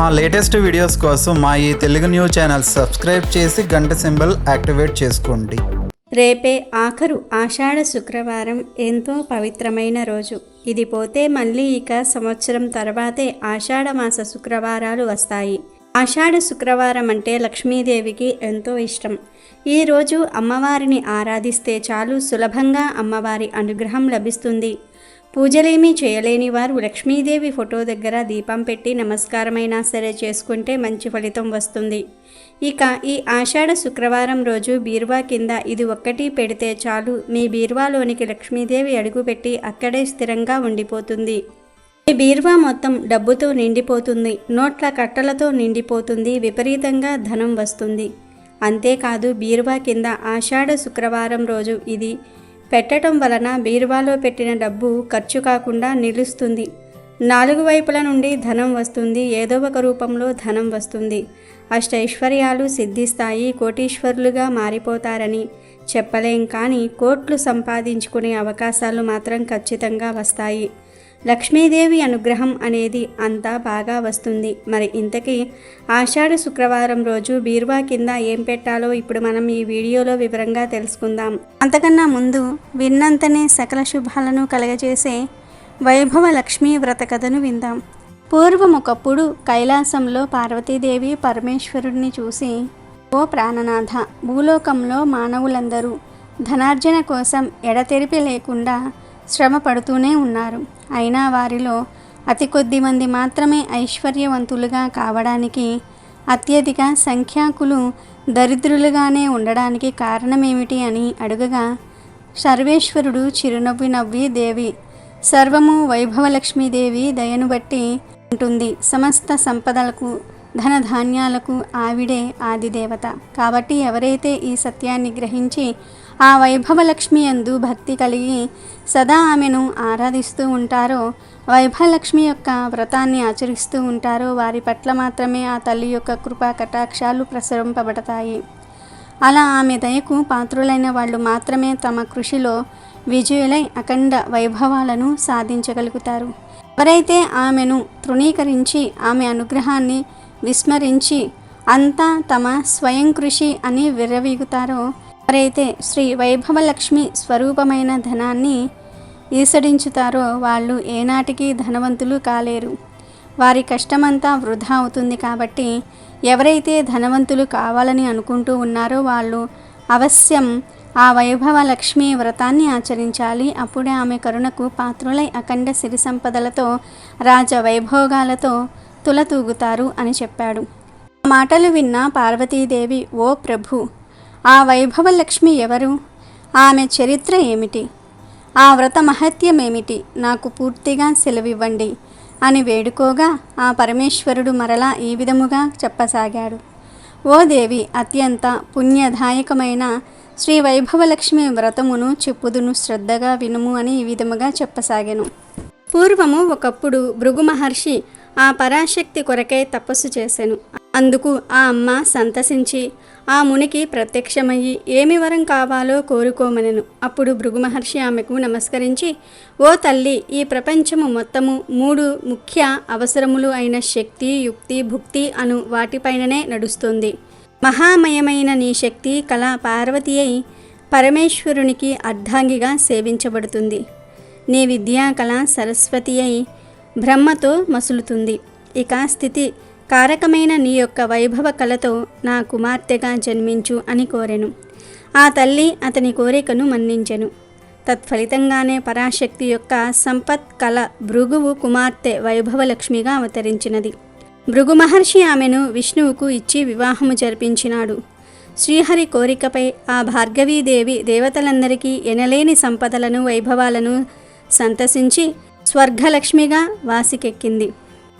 మా latest videos కోసం మా ఈ తెలుగు న్యూస్ ఛానల్ సబ్స్క్రైబ్ చేసి గంట సింబల్ యాక్టివేట్ చేసుకోండి. రేపే ఆఖరు ఆషాఢ శుక్రవారం ఎంతో పవిత్రమైన రోజు. ఇది పోతే మళ్ళీ ఇక సంవత్సరం తర్వాతే ఆషాఢ మాస శుక్రవారాలు వస్తాయి. ఆషాఢ శుక్రవారం అంటే లక్ష్మీదేవికి ఎంతో ఇష్టం. ఈ రోజు అమ్మవారిని ఆరాధిస్తే చాలు సులభంగా అమ్మవారి అనుగ్రహం లభిస్తుంది. పూజలేమీ చేయలేని వారు లక్ష్మీదేవి ఫోటో దగ్గర దీపం పెట్టి నమస్కారమైనా సరే చేసుకుంటే మంచి ఫలితం వస్తుంది. ఇక ఈ ఆషాఢ శుక్రవారం రోజు బీరువా కింద ఇది ఒక్కటి పెడితే చాలు. మీ బీరువాలోనికి లక్ష్మీదేవి అడుగుపెట్టి అక్కడే స్థిరంగా ఉండిపోతుంది. ఈ బీరువా మొత్తం డబ్బుతో నిండిపోతుంది. నోట్ల కట్టలతో నిండిపోతుంది. విపరీతంగా ధనం వస్తుంది. అంతేకాదు బీరువా కింద ఆషాఢ శుక్రవారం రోజు ఇది పెట్టడం వలన బీరువాలో పెట్టిన డబ్బు ఖర్చు కాకుండా నిలుస్తుంది. నాలుగు వైపుల నుండి ధనం వస్తుంది. ఏదో ఒక రూపంలో ధనం వస్తుంది. అష్టైశ్వర్యాలు సిద్ధిస్తాయి. కోటీశ్వరులుగా మారిపోతారని చెప్పలేం కానీ కోట్లు సంపాదించుకునే అవకాశాలు మాత్రం ఖచ్చితంగా వస్తాయి. లక్ష్మీదేవి అనుగ్రహం అనేది అంతా బాగా వస్తుంది. మరి ఇంతకీ ఆషాఢ శుక్రవారం రోజు బీరువా కింద ఏం పెట్టాలో ఇప్పుడు మనం ఈ వీడియోలో వివరంగా తెలుసుకుందాం. అంతకన్నా ముందు విన్నంతనే సకల శుభాలను కలగజేసే వైభవ లక్ష్మీ వ్రత కథను విందాం. పూర్వం ఒకప్పుడు కైలాసంలో పార్వతీదేవి పరమేశ్వరుడిని చూసి ఓ ప్రాణనాథ భూలోకంలో మానవులందరూ ధనార్జన కోసం ఎడతెరిపి లేకుండా శ్రమ పడుతూనే ఉన్నారు. అయినా వారిలో అతి కొద్ది మంది మాత్రమే ఐశ్వర్యవంతులుగా కావడానికి అత్యధిక సంఖ్యాకులు దరిద్రులుగానే ఉండడానికి కారణమేమిటి అని అడుగగా సర్వేశ్వరుడు చిరునవ్వి నవ్వి దేవి సర్వము వైభవలక్ష్మీదేవి దయను బట్టి ఉంటుంది. సమస్త సంపదలకు ధనధాన్యాలకు ఆవిడే ఆదిదేవత. కాబట్టి ఎవరైతే ఈ సత్యాన్ని గ్రహించి ఆ వైభవలక్ష్మి యందు భక్తి కలిగి సదా ఆమెను ఆరాధిస్తూ ఉంటారో వైభవలక్ష్మి యొక్క వ్రతాన్ని ఆచరిస్తూ ఉంటారో వారి పట్ల మాత్రమే ఆ తల్లి యొక్క కృపా కటాక్షాలు ప్రసరింపబడతాయి. అలా ఆమె దయకు పాత్రులైన వాళ్ళు మాత్రమే తమ కృషిలో విజయులై అఖండ వైభవాలను సాధించగలుగుతారు. ఎవరైతే ఆమెను తృణీకరించి ఆమె అనుగ్రహాన్ని విస్మరించి అంతా తమ స్వయం కృషి అని విర్రవీగుతారో ఎవరైతే శ్రీ వైభవలక్ష్మి స్వరూపమైన ధనాన్ని ఈసడించుతారో వాళ్ళు ఏనాటికి ధనవంతులు కాలేరు. వారి కష్టమంతా వృధా అవుతుంది కాబట్టి ఎవరైతే ధనవంతులు కావాలని అనుకుంటూ ఉన్నారో వాళ్ళు అవశ్యం ఆ వైభవ లక్ష్మి వ్రతాన్ని ఆచరించాలి. అప్పుడే ఆమె కరుణకు పాత్రులై అఖండ సిరి సంపదలతో రాజ వైభోగాలతో తులతూగుతారు అని చెప్పాడు. ఆ మాటలు విన్న పార్వతీదేవి ఓ ప్రభు ఆ వైభవ లక్ష్మి ఎవరు? ఆమె చరిత్ర ఏమిటి? ఆ వ్రత మహత్యం ఏమిటి నాకు పూర్తిగా సెలవివ్వండి అని వేడుకోగా ఆ పరమేశ్వరుడు మరలా ఈ విధముగా చెప్పసాగాడు. ఓ దేవి అత్యంత పుణ్యదాయకమైన శ్రీ వైభవలక్ష్మి వ్రతమును చెప్పుదును శ్రద్ధగా వినుము అని ఈ విధముగా చెప్పసాగాను. పూర్వము ఒకప్పుడు భృగు మహర్షి ఆ పరాశక్తి కొరకై తపస్సు చేసెను. అందుకు ఆ అమ్మ సంతసించి ఆ మునికి ప్రత్యక్షమయ్యి ఏమి వరం కావాలో కోరుకోమనెను. అప్పుడు భృగు మహర్షి ఆమెకు నమస్కరించి ఓ తల్లి ఈ ప్రపంచము మొత్తము మూడు ముఖ్య అవసరములు అయిన శక్తి యుక్తి భుక్తి అను వాటిపైననే నడుస్తుంది. మహామయమైన నీ శక్తి కళ పార్వతి అయి పరమేశ్వరునికి అర్ధాంగిగా సేవించబడుతుంది. నీ విద్యా కళ సరస్వతి అయి బ్రహ్మతో మసులుతుంది. ఇక స్థితి కారకమైన నీ యొక్క వైభవ కళతో నా కుమార్తెగా జన్మించు అని కోరెను. ఆ తల్లి అతని కోరికను మన్నించెను. తత్ఫలితంగానే పరాశక్తి యొక్క సంపత్ కళ భృగువు కుమార్తె వైభవలక్ష్మిగా అవతరించినది. భృగు మహర్షి ఆమెను విష్ణువుకు ఇచ్చి వివాహము జరిపించినాడు. శ్రీహరి కోరికపై ఆ భార్గవీదేవి దేవతలందరికీ ఎనలేని సంపదలను వైభవాలను సంతసించి స్వర్గలక్ష్మిగా వాసికెక్కింది.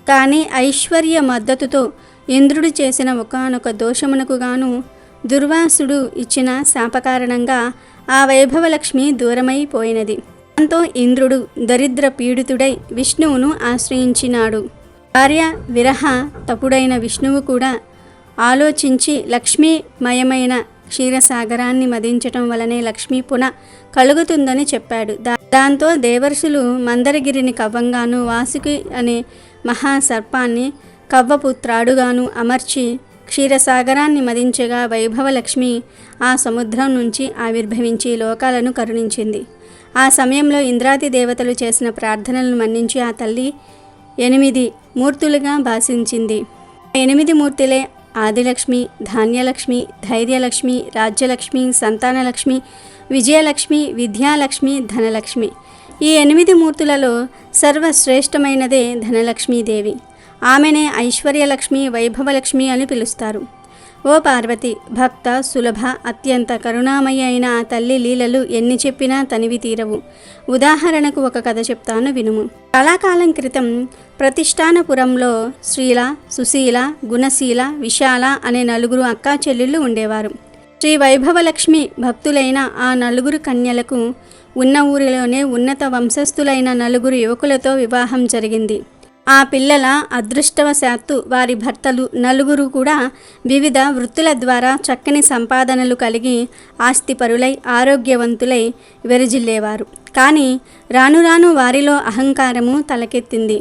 కానీ ఐశ్వర్య మద్దతుతో ఇంద్రుడు చేసిన ఒకనొక దోషమునకు గాను దుర్వాసుడు ఇచ్చిన శాపకారణంగా ఆ వైభవలక్ష్మి దూరమైపోయినది. దాంతో ఇంద్రుడు దరిద్ర పీడితుడై విష్ణువును ఆశ్రయించినాడు. భార్య విరహ తపుడైన విష్ణువు కూడా ఆలోచించి లక్ష్మీమయమైన క్షీరసాగరాన్ని మదించటం వలనే లక్ష్మీ పున కలుగుతుందని చెప్పాడు. దా దాంతో దేవర్షులు మందరగిరిని కవ్వంగాను వాసుకి అనే మహాసర్పాన్ని కవ్వపుత్రాడుగాను అమర్చి క్షీరసాగరాన్ని మదించగా వైభవలక్ష్మి ఆ సముద్రం నుంచి ఆవిర్భవించి లోకాలను కరుణించింది. ఆ సమయంలో ఇంద్రాది దేవతలు చేసిన ప్రార్థనలను మన్నించి ఆ తల్లి ఎనిమిది మూర్తులుగా భాషించింది. ఎనిమిది మూర్తులే ఆదిలక్ష్మి ధాన్యలక్ష్మి ధైర్యలక్ష్మి రాజ్యలక్ష్మి సంతానలక్ష్మి విజయలక్ష్మి విద్యాలక్ష్మి ధనలక్ష్మి. ఈ ఎనిమిది మూర్తులలో సర్వశ్రేష్టమైనదే ధనలక్ష్మీదేవి. ఆమెనే ఐశ్వర్యలక్ష్మి వైభవలక్ష్మి అని పిలుస్తారు. ఓ పార్వతి భక్త సులభ అత్యంత కరుణామయ అయిన ఆ తల్లి లీలలు ఎన్ని చెప్పినా తనివి తీరవు. ఉదాహరణకు ఒక కథ చెప్తాను వినుము. కళాకాలం క్రితం ప్రతిష్టానపురంలో శ్రీల సుశీల గుణశీల విశాల అనే నలుగురు అక్కా చెల్లెళ్ళు ఉండేవారు. శ్రీ వైభవలక్ష్మి భక్తులైన ఆ నలుగురు కన్యలకు ఉన్న ఊరిలోనే ఉన్నత వంశస్థులైన నలుగురు యువకులతో వివాహం జరిగింది. ఆ పిల్లల అదృష్టవశాత్తు వారి భర్తలు నలుగురు కూడా వివిధ వృత్తుల ద్వారా చక్కని సంపాదనలు కలిగి ఆస్తిపరులై ఆరోగ్యవంతులై వెరజిల్లేవారు. కానీ రాను రాను వారిలో అహంకారము తలకెత్తింది.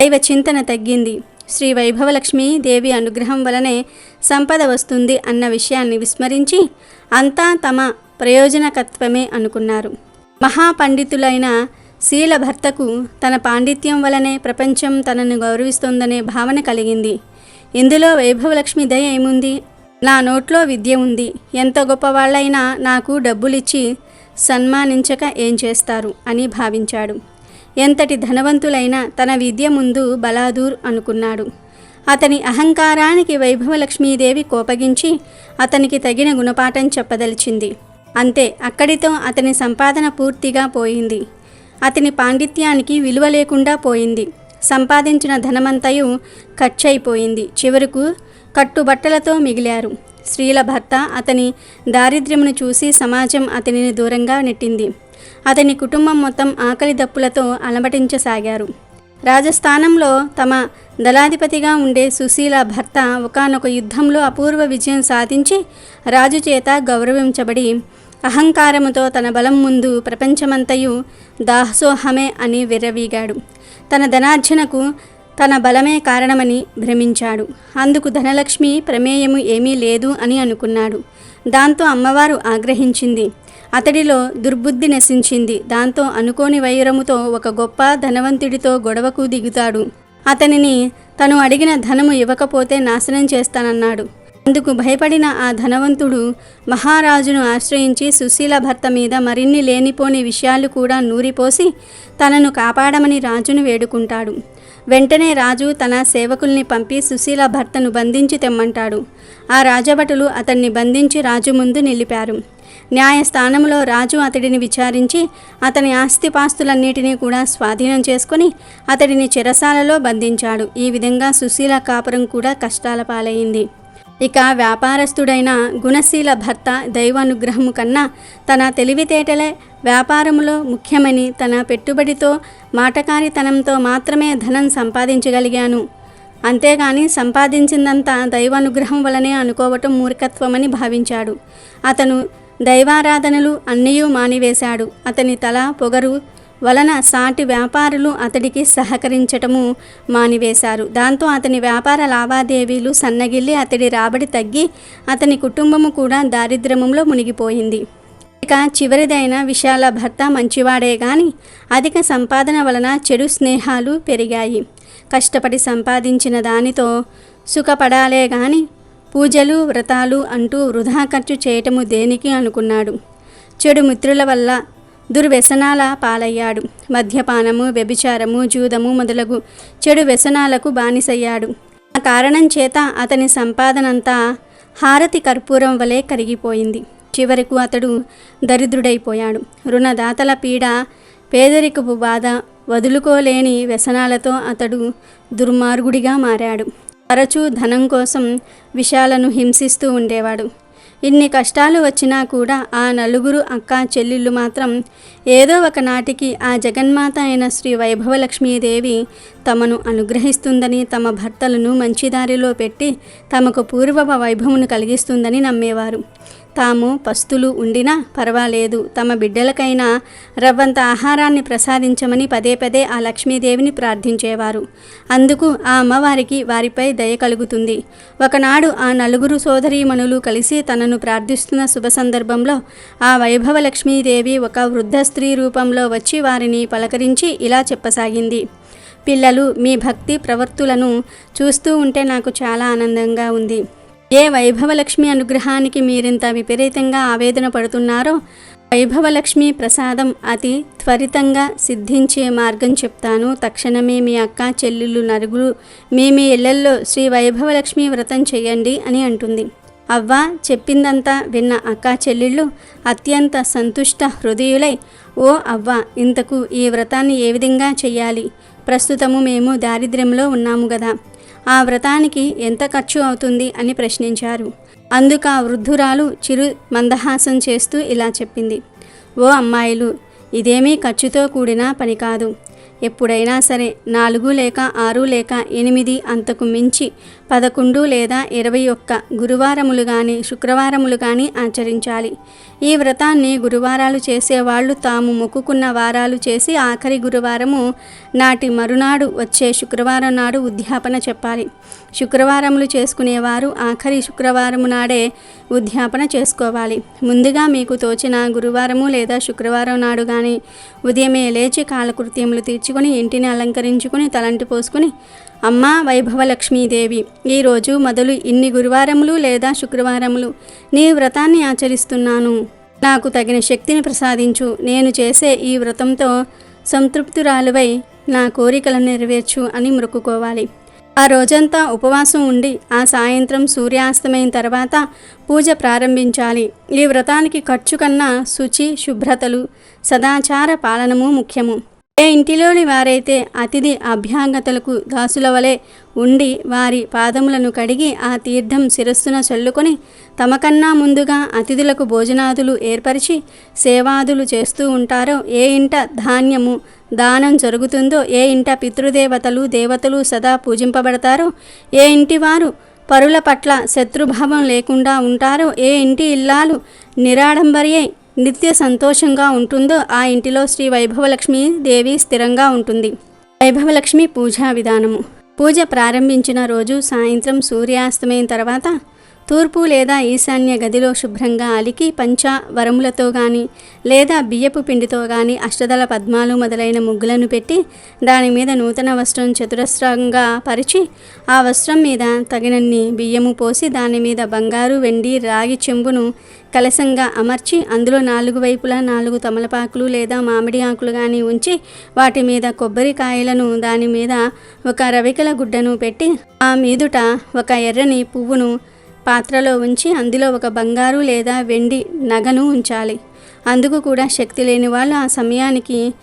దైవ చింతన తగ్గింది. శ్రీ వైభవలక్ష్మి దేవి అనుగ్రహం వలనే సంపద వస్తుంది అన్న విషయాన్ని విస్మరించి అంతా తమ ప్రయోజనకత్వమే అనుకున్నారు. మహాపండితులైన శీల భర్తకు తన పాండిత్యం వలనే ప్రపంచం తనను గౌరవిస్తోందనే భావన కలిగింది. ఇందులో వైభవలక్ష్మి దయ ఏముంది? నా నోట్లో విద్య ఉంది. ఎంత గొప్పవాళ్ళైనా నాకు డబ్బులిచ్చి సన్మానించక ఏం చేస్తారు? అని భావించాడు. ఎంతటి ధనవంతులైనా తన విద్య ముందు బలాదూర్ అనుకున్నాడు. అతని అహంకారానికి వైభవలక్ష్మీదేవి కోపగించి అతనికి తగిన గుణపాఠం చెప్పదలిచింది. అంతే అక్కడితో అతని సంపాదన పూర్తిగా పోయింది. అతని పాండిత్యానికి విలువ లేకుండా పోయింది. సంపాదించిన ధనమంతయు ఖర్చయిపోయింది. చివరకు కట్టుబట్టలతో మిగిలారు. స్త్రీల భర్త అతని దారిద్ర్యమును చూసి సమాజం అతనిని దూరంగా నెట్టింది. అతని కుటుంబం మొత్తం ఆకలి దప్పులతో అలమటించసాగారు. రాజస్థానంలో తమ దళాధిపతిగా ఉండే సుశీల భర్త ఒకానొక యుద్ధంలో అపూర్వ విజయం సాధించి రాజు చేత గౌరవించబడి అహంకారముతో తన బలం ముందు ప్రపంచమంతయు దాసోహమే అని విర్రవీగాడు. తన ధనార్జనకు తన బలమే కారణమని భ్రమించాడు. అందుకు ధనలక్ష్మి ప్రమేయము ఏమీ లేదు అని అనుకున్నాడు. దాంతో అమ్మవారు ఆగ్రహించింది అతడిలో దుర్బుద్ధి నశించింది. దాంతో అనుకోని వైరముతో ఒక గొప్ప ధనవంతుడితో గొడవకు దిగుతాడు. అతనిని తను అడిగిన ధనము ఇవ్వకపోతే నాశనం చేస్తానన్నాడు. అందుకు భయపడిన ఆ ధనవంతుడు మహారాజును ఆశ్రయించి సుశీల భర్త మీద మరిన్ని లేనిపోని విషయాలు కూడా నూరిపోసి తనను కాపాడమని రాజును వేడుకుంటాడు. వెంటనే రాజు తన సేవకుల్ని పంపి సుశీల భర్తను బంధించి తెమ్మంటాడు. ఆ రాజభటులు అతన్ని బంధించి రాజు ముందు నిలిపారు. న్యాయస్థానంలో రాజు అతడిని విచారించి అతని ఆస్తిపాస్తులన్నిటినీ కూడా స్వాధీనం చేసుకుని అతడిని చెరసాలలో బంధించాడు. ఈ విధంగా సుశీల కాపురం కూడా కష్టాల పాలైంది. ఇక వ్యాపారస్తుడైన గుణశీల భర్త దైవానుగ్రహము కన్నా తన తెలివితేటలే వ్యాపారములో ముఖ్యమని తన పెట్టుబడితో మాటకారితనంతో మాత్రమే ధనం సంపాదించగలిగాను. అంతేగాని సంపాదించిందంతా దైవానుగ్రహం వలనే అనుకోవటం మూర్ఖత్వమని భావించాడు. అతను దైవారాధనలు అన్నీయూ మానివేశాడు. అతని తల పొగరు వలన సాటి వ్యాపారులు అతడికి సహకరించటము మానివేశారు. దాంతో అతని వ్యాపార లావాదేవీలు సన్నగిల్లి అతడి రాబడి తగ్గి అతని కుటుంబము కూడా దారిద్ర్యములో మునిగిపోయింది. ఇక చివరిదైన విశాల భర్త మంచివాడే గాని అధిక సంపాదన వలన చెడు స్నేహాలు పెరిగాయి. కష్టపడి సంపాదించిన దానితో సుఖపడాలే గాని పూజలు వ్రతాలు అంటూ వృధా ఖర్చు చేయటము దేనికి అనుకున్నాడు. చెడు మిత్రుల వల్ల దుర్వ్యసనాల పాలయ్యాడు. మద్యపానము వ్యభిచారము జూదము మొదలగు చెడు వ్యసనాలకు బానిసయ్యాడు. ఆ కారణం చేత అతని సంపాదనంతా హారతి కర్పూరం వలె కరిగిపోయింది. చివరకు అతడు దరిద్రుడైపోయాడు. రుణదాతల పీడ పేదరికపు బాధ వదులుకోలేని వ్యసనాలతో అతడు దుర్మార్గుడిగా మారాడు. తరచూ ధనం కోసం విషయాలను హింసిస్తూ ఉండేవాడు. ఇన్ని కష్టాలు వచ్చినా కూడా ఆ నలుగురు అక్క చెల్లెళ్ళు మాత్రం ఏదో ఒక నాటికి ఆ జగన్మాత అయిన శ్రీ వైభవలక్ష్మీదేవి తమను అనుగ్రహిస్తుందని తమ భర్తలను మంచిదారిలో పెట్టి తమకు పూర్వ వైభవమును కలిగిస్తుందని నమ్మేవారు. తాము పస్తులు ఉండినా పర్వాలేదు. తమ బిడ్డలకైనా రవ్వంత ఆహారాన్ని ప్రసాదించమని పదే పదే ఆ లక్ష్మీదేవిని ప్రార్థించేవారు. అందుకు ఆ అమ్మవారికి వారిపై దయ కలుగుతుంది. ఒకనాడు ఆ నలుగురు సోదరీమణులు కలిసి తనను ప్రార్థిస్తున్న శుభ సందర్భంలో ఆ వైభవ లక్ష్మీదేవి ఒక వృద్ధ స్త్రీ రూపంలో వచ్చి వారిని పలకరించి ఇలా చెప్పసాగింది. పిల్లలు మీ భక్తి ప్రవర్తులను చూస్తూ ఉంటే నాకు చాలా ఆనందంగా ఉంది. ఏ వైభవలక్ష్మి అనుగ్రహానికి మీరింత విపరీతంగా ఆవేదన పడుతున్నారో వైభవలక్ష్మి ప్రసాదం అతి త్వరితంగా సిద్ధించే మార్గం చెప్తాను. తక్షణమే మీ అక్క చెల్లెళ్ళు నరుగులు మీ మీ ఇళ్ళల్లో శ్రీ వైభవలక్ష్మి వ్రతం చేయండి అని అంటుంది. అవ్వ చెప్పిందంతా విన్న అక్క చెల్లెళ్ళు అత్యంత సంతుష్ట హృదయులై ఓ అవ్వ ఇంతకు ఈ వ్రతాన్ని ఏ విధంగా చేయాలి? ప్రస్తుతము మేము దారిద్ర్యంలో ఉన్నాము కదా ఆ వ్రతానికి ఎంత ఖర్చు అవుతుంది అని ప్రశ్నించారు. అందుకు ఆ వృద్ధురాలు చిరు మందహాసం చేస్తూ ఇలా చెప్పింది. ఓ అమ్మాయిలు ఇదేమీ ఖర్చుతో కూడిన పని కాదు. ఎప్పుడైనా సరే నాలుగు లేక ఆరు లేక ఎనిమిది అంతకు మించి పదకొండు లేదా ఇరవై ఒక్క గురువారములు కానీ శుక్రవారములు కానీ ఆచరించాలి. ఈ వ్రతాన్ని గురువారాలు చేసేవాళ్ళు తాము మొక్కుకున్న వారాలు చేసి ఆఖరి గురువారము నాటి మరునాడు వచ్చే శుక్రవారం నాడు ఉద్యాపన చెప్పాలి. శుక్రవారములు చేసుకునేవారు ఆఖరి శుక్రవారము నాడే ఉద్యాపన చేసుకోవాలి. ముందుగా మీకు తోచిన గురువారము లేదా శుక్రవారం నాడు కానీ ఉదయమే లేచి కాలకృత్యములు తీర్చుకొని ఇంటిని అలంకరించుకుని తలంటి పోసుకుని అమ్మ వైభవలక్ష్మీదేవి ఈరోజు మొదలు ఇన్ని గురువారములు లేదా శుక్రవారములు నీ వ్రతాన్ని ఆచరిస్తున్నాను. నాకు తగిన శక్తిని ప్రసాదించు. నేను చేసే ఈ వ్రతంతో సంతృప్తురాలువై నా కోరికలను నెరవేర్చు అని మొక్కుకోవాలి. ఆ రోజంతా ఉపవాసం ఉండి ఆ సాయంత్రం సూర్యాస్తమైన తర్వాత పూజ ప్రారంభించాలి. ఈ వ్రతానికి ఖర్చు కన్నా శుచి శుభ్రతలు సదాచార పాలనము ముఖ్యము. ఏ ఇంటిలోని వారైతే అతిథి అభ్యాంగతలకు దాసుల వలె ఉండి వారి పాదములను కడిగి ఆ తీర్థం శిరస్సున చల్లుకొని తమకన్నా ముందుగా అతిథులకు భోజనాదులు ఏర్పరిచి సేవాదులు చేస్తూ ఉంటారో ఏ ఇంట ధాన్యము దానం జరుగుతుందో ఏ ఇంట పితృదేవతలు దేవతలు సదా పూజింపబడతారో ఏ ఇంటి వారు పరుల పట్ల శత్రుభావం లేకుండా ఉంటారో ఏ ఇంటి ఇల్లాలు నిరాడంబరి నిత్య సంతోషంగా ఉంటుందో ఆ ఇంటిలో శ్రీ వైభవలక్ష్మి దేవి స్థిరంగా ఉంటుంది. వైభవలక్ష్మి పూజా విధానము. పూజ ప్రారంభించిన రోజు సాయంత్రం సూర్యాస్తమయం తర్వాత తూర్పు లేదా ఈశాన్య గదిలో శుభ్రంగా అలికి పంచ వరములతో కానీ లేదా బియ్యపు పిండితో కానీ అష్టదళ పద్మాలు మొదలైన ముగ్గులను పెట్టి దాని మీద నూతన వస్త్రం చతురస్రంగా పరిచి ఆ వస్త్రం మీద తగినన్ని బియ్యము పోసి దాని మీద బంగారు వెండి రాగి చెంబును కలసంగా అమర్చి అందులో నాలుగు వైపులా నాలుగు తమలపాకులు లేదా మామిడి ఆకులు కానీ ఉంచి వాటి మీద కొబ్బరికాయలను దాని మీద ఒక రవికల గుడ్డను పెట్టి ఆ మీదుట ఒక ఎర్రని పువ్వును పాత్రలో ఉంచి అందులో ఒక బంగారు లేదా వెండి నగను ఉంచాలి. అందుకు కూడా శక్తి లేని వాళ్ళు ఆ సమయానికి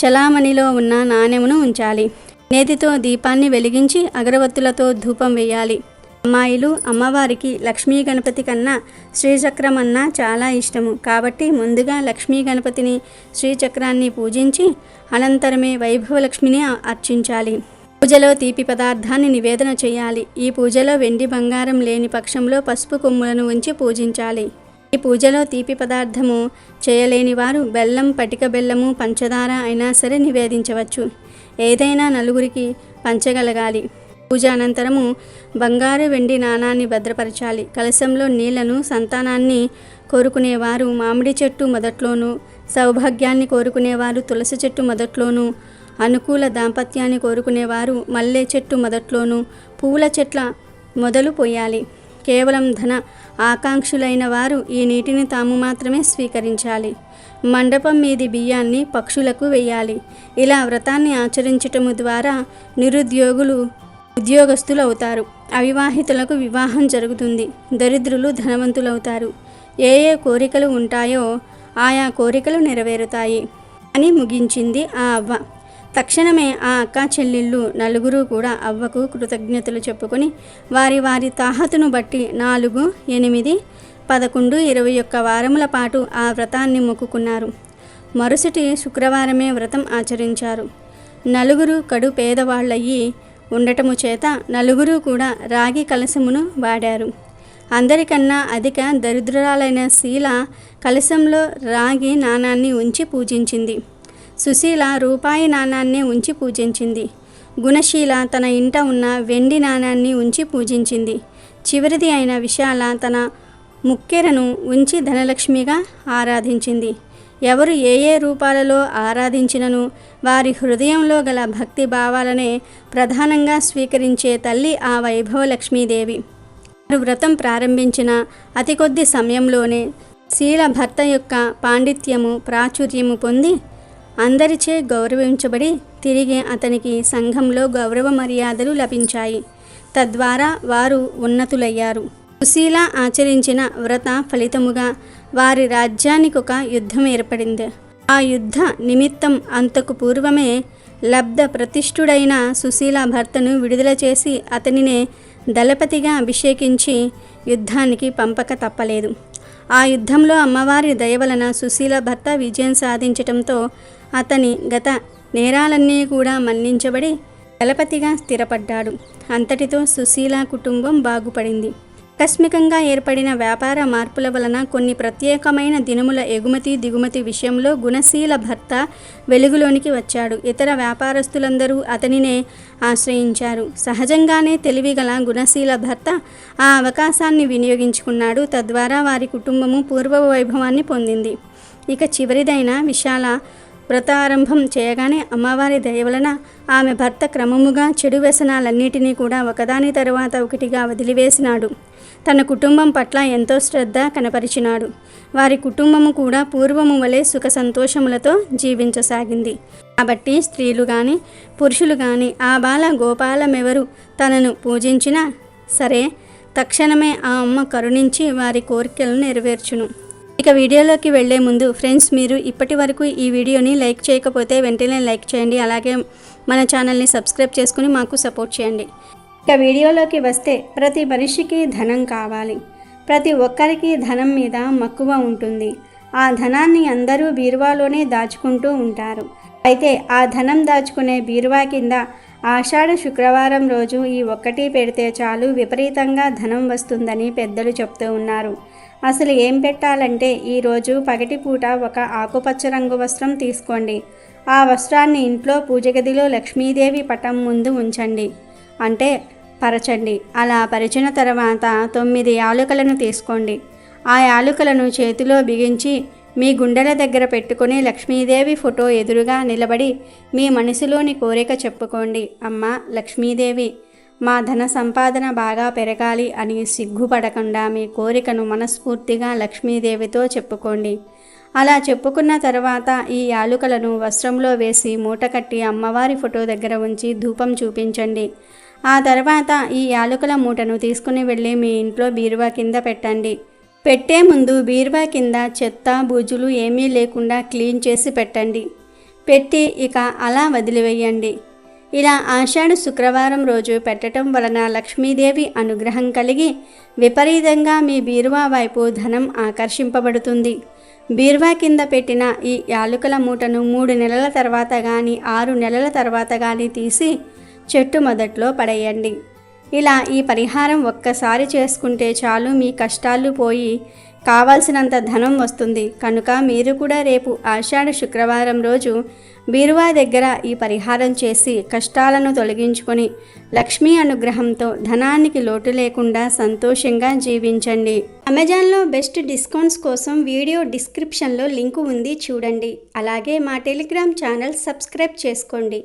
చలామణిలో ఉన్న నాణెమును ఉంచాలి. నేతితో దీపాన్ని వెలిగించి అగరవత్తులతో ధూపం వేయాలి. అమ్మాయిలు అమ్మవారికి లక్ష్మీ గణపతి కన్నా శ్రీచక్రం అన్నా చాలా ఇష్టము. కాబట్టి ముందుగా లక్ష్మీ గణపతిని శ్రీచక్రాన్ని పూజించి అనంతరమే వైభవలక్ష్మిని అర్చించాలి. పూజలో తీపి పదార్థాన్ని నివేదన చేయాలి. ఈ పూజలో వెండి బంగారం లేని పక్షంలో పసుపు కొమ్ములను ఉంచి పూజించాలి. ఈ పూజలో తీపి పదార్థము చేయలేని వారు బెల్లం పటిక బెల్లము పంచదార అయినా సరే నివేదించవచ్చు. ఏదైనా నలుగురికి పంచగలగాలి. పూజ అనంతరము బంగారు వెండి నాణాన్ని భద్రపరచాలి. కలశంలో నీళ్ళను సంతానాన్ని కోరుకునేవారు మామిడి చెట్టు మొదట్లోనూ సౌభాగ్యాన్ని కోరుకునేవారు తులసి చెట్టు మొదట్లోనూ అనుకూల దాంపత్యాన్ని కోరుకునేవారు. మల్లె చెట్టు మొదట్లోనూ పువ్వుల చెట్ల మొదలు పోయాలి. కేవలం ధన ఆకాంక్షులైన వారు ఈ నీటిని తాము మాత్రమే స్వీకరించాలి. మండపం మీది బియ్యాన్ని పక్షులకు వేయాలి. ఇలా వ్రతాన్ని ఆచరించటము ద్వారా నిరుద్యోగులు ఉద్యోగస్తులు అవుతారు అవివాహితులకు వివాహం జరుగుతుంది. దరిద్రులు ధనవంతులవుతారు. ఏ ఏ కోరికలు ఉంటాయో ఆయా కోరికలు నెరవేరుతాయి. అని ముగించింది ఆ అవ్వ. తక్షణమే ఆ అక్క చెల్లెళ్ళు నలుగురు కూడా అవ్వకు కృతజ్ఞతలు చెప్పుకొని వారి వారి తాహతును బట్టి నాలుగు ఎనిమిది పదకొండు ఇరవై ఒక్క వారముల పాటు ఆ వ్రతాన్ని మొక్కుకున్నారు. మరుసటి శుక్రవారమే వ్రతం ఆచరించారు. నలుగురు కడు పేదవాళ్ళయ్యి ఉండటము చేత నలుగురు కూడా రాగి కలశమును వాడారు. అందరికన్నా అధిక దరిద్రురాలైన శీల కలశంలో రాగి నాణాన్ని ఉంచి పూజించింది. సుశీల రూపాయి నాణాన్ని ఉంచి పూజించింది. గుణశీల తన ఇంట ఉన్న వెండి నాణాన్ని ఉంచి పూజించింది. చివరిది అయిన విశాల తన ముక్కెరను ఉంచి ధనలక్ష్మిగా ఆరాధించింది. ఎవరు ఏ ఏ రూపాలలో ఆరాధించినను వారి హృదయంలో గల భక్తి భావాలనే ప్రధానంగా స్వీకరించే తల్లి ఆ వైభవ లక్ష్మీదేవి వారు వ్రతం ప్రారంభించిన అతి కొద్ది సమయంలోనే శీల భర్త యొక్క పాండిత్యము ప్రాచుర్యము పొంది అందరిచే గౌరవించబడి తిరిగి అతనికి సంఘంలో గౌరవ మర్యాదలు లభించాయి. తద్వారా వారు ఉన్నతులయ్యారు. సుశీల ఆచరించిన వ్రత ఫలితముగా వారి రాజ్యానికి ఒక యుద్ధం ఏర్పడింది. ఆ యుద్ధ నిమిత్తం అంతకు పూర్వమే లబ్ధ ప్రతిష్ఠుడైన సుశీల భర్తను విడుదల చేసి అతనినే దళపతిగా అభిషేకించి యుద్ధానికి పంపక తప్పలేదు. ఆ యుద్ధంలో అమ్మవారి దయ వలన సుశీల భర్త విజయం సాధించటంతో అతని గత నేరాలన్నీ కూడా మన్నించబడి దళపతిగా స్థిరపడ్డాడు. అంతటితో సుశీల కుటుంబం బాగుపడింది. ఆకస్మికంగా ఏర్పడిన వ్యాపార మార్పుల వలన కొన్ని ప్రత్యేకమైన దినముల ఎగుమతి దిగుమతి విషయంలో గుణశీల భర్త వెలుగులోనికి వచ్చాడు. ఇతర వ్యాపారస్తులందరూ అతనినే ఆశ్రయించారు. సహజంగానే తెలివిగల గుణశీల భర్త ఆ అవకాశాన్ని వినియోగించుకున్నాడు. తద్వారా వారి కుటుంబము పూర్వ వైభవాన్ని పొందింది. ఇక చివరిదైన విశాల వ్రతారంభం చేయగానే అమ్మవారి దయ వలన ఆమె భర్త క్రమముగా చెడు వ్యసనాలన్నిటినీ కూడా ఒకదాని తరువాత ఒకటిగా వదిలివేసినాడు. తన కుటుంబం పట్ల ఎంతో శ్రద్ధ కనపరిచినాడు. వారి కుటుంబము కూడా పూర్వము వలె సుఖ సంతోషములతో జీవించసాగింది. కాబట్టి స్త్రీలు కానీ పురుషులు కానీ ఆ బాల గోపాలమెవరు తనను పూజించినా సరే తక్షణమే ఆ అమ్మ కరుణించి వారి కోరికలను నెరవేర్చును. ఇక వీడియోలోకి వెళ్ళే ముందు ఫ్రెండ్స్ మీరు ఇప్పటి వరకు ఈ వీడియోని లైక్ చేయకపోతే వెంటనే లైక్ చేయండి. అలాగే మన ఛానల్ని సబ్స్క్రైబ్ చేసుకుని మాకు సపోర్ట్ చేయండి. ఇక వీడియోలోకి వస్తే ప్రతి మనిషికి ధనం కావాలి. ప్రతి ఒక్కరికి ధనం మీద మక్కువ ఉంటుంది. ఆ ధనాన్ని అందరూ బీరువాలోనే దాచుకుంటూ ఉంటారు. అయితే ఆ ధనం దాచుకునే బీరువా కింద ఆషాఢ శుక్రవారం రోజు ఈ ఒక్కటి పెడితే చాలు విపరీతంగా ధనం వస్తుందని పెద్దలు చెప్తూ ఉన్నారు. అసలు ఏం పెట్టాలంటే ఈరోజు పగటిపూట ఒక ఆకుపచ్చ రంగు వస్త్రం తీసుకోండి. ఆ వస్త్రాన్ని ఇంట్లో పూజ గదిలో లక్ష్మీదేవి పటం ముందు ఉంచండి. అంటే పరచండి. అలా పరిచిన తర్వాత తొమ్మిది యాలుకలను తీసుకోండి. ఆ యాలుకలను చేతిలో బిగించి మీ గుండెల దగ్గర పెట్టుకుని లక్ష్మీదేవి ఫోటో ఎదురుగా నిలబడి మీ మనసులోని కోరిక చెప్పుకోండి. అమ్మ లక్ష్మీదేవి మా ధన సంపాదన బాగా పెరగాలి అని సిగ్గుపడకుండా మీ కోరికను మనస్ఫూర్తిగా లక్ష్మీదేవితో చెప్పుకోండి. అలా చెప్పుకున్న తర్వాత ఈ యాలుకలను వస్త్రంలో వేసి మూట కట్టి అమ్మవారి ఫోటో దగ్గర ఉంచి ధూపం చూపించండి. ఆ తర్వాత ఈ యాలుకల మూటను తీసుకుని వెళ్ళి మీ ఇంట్లో బీరువా కింద పెట్టండి. పెట్టే ముందు బీరువా కింద చెత్త బూజులు ఏమీ లేకుండా క్లీన్ చేసి పెట్టండి. పెట్టి ఇక అలా వదిలివేయండి. ఇలా ఆషాఢ శుక్రవారం రోజు పెట్టడం వలన లక్ష్మీదేవి అనుగ్రహం కలిగి విపరీతంగా మీ బీరువా వైపు ధనం ఆకర్షింపబడుతుంది. బీరువా కింద పెట్టిన ఈ యాలుకల మూటను మూడు నెలల తర్వాత కానీ ఆరు నెలల తర్వాత కానీ తీసి చెట్టు మొదట్లో పడేయండి. ఇలా ఈ పరిహారం ఒక్కసారి చేసుకుంటే చాలు మీ కష్టాలు పోయి కావాల్సినంత ధనం వస్తుంది. కనుక మీరు కూడా రేపు ఆషాఢ శుక్రవారం రోజు బీరువా దగ్గర ఈ పరిహారం చేసి కష్టాలను తొలగించుకొని లక్ష్మీ అనుగ్రహంతో ధనానికి లోటు లేకుండా సంతోషంగా జీవించండి. అమెజాన్లో బెస్ట్ డిస్కౌంట్స్ కోసం వీడియో డిస్క్రిప్షన్లో లింకు ఉంది చూడండి. అలాగే మా టెలిగ్రామ్ ఛానల్ సబ్స్క్రైబ్ చేసుకోండి.